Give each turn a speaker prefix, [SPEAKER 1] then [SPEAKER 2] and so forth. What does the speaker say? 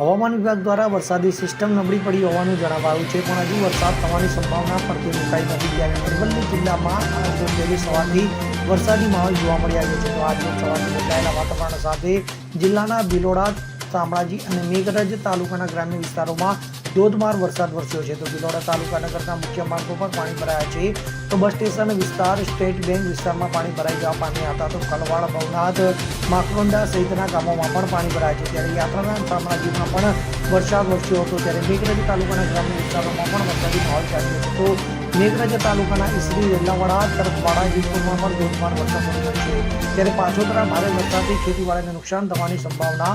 [SPEAKER 1] હવામાન વિભાગ દ્વારા વરસાદી સિસ્ટમ નબળી પડી હોવાનું જણાવાયું છે, પણ હજુ વરસાદ થવાની સંભાવના પડતી મુકાઈ નથી. ત્યારે અરવલ્લી જિલ્લામાં આજે સવારથી વરસાદી માહોલ જોવા મળી આવ્યો છે. તો આજે સવારથી બદલાયેલા વાતાવરણ સાથે જિલ્લાના ભિલોડા શામળાજી અને મેઘરજ તાલુકાના ગ્રામ્ય વિસ્તારોમાં ધોધમાર વરસાદ વરસ્યો છે. તો ભિલોડા તાલુકા નગરના મુખ્ય માર્ગો પર પાણી ભરાયા છે. તો બસ સ્ટેશન વિસ્તાર, સ્ટેટ બેંક વિસ્તારમાં પાણી ભરાઈ જવા પામ્યા હતા. તો કલવાડ, ભવનાથ, માકરોંડા સહિતના ગામોમાં પણ પાણી ભરાયા છે. ત્યારે યાત્રાના શામળાજીમાં પણ વરસાદ વરસ્યો હતો. ત્યારે મેઘરજ તાલુકાના ગ્રામ્ય વિસ્તારોમાં પણ વરસાદી માહોલ ચાલ્યો હતો. મેઘરજ તાલુકાના ઈસરી વેલ્લાવાડા તરફવાડા વિસ્તારમાં પણ ધોધમાર વરસાદ વરસ્યો છે. ત્યારે પાછોતરા ભારે વરસાદથી ખેતીવાડીને નુકસાન થવાની સંભાવના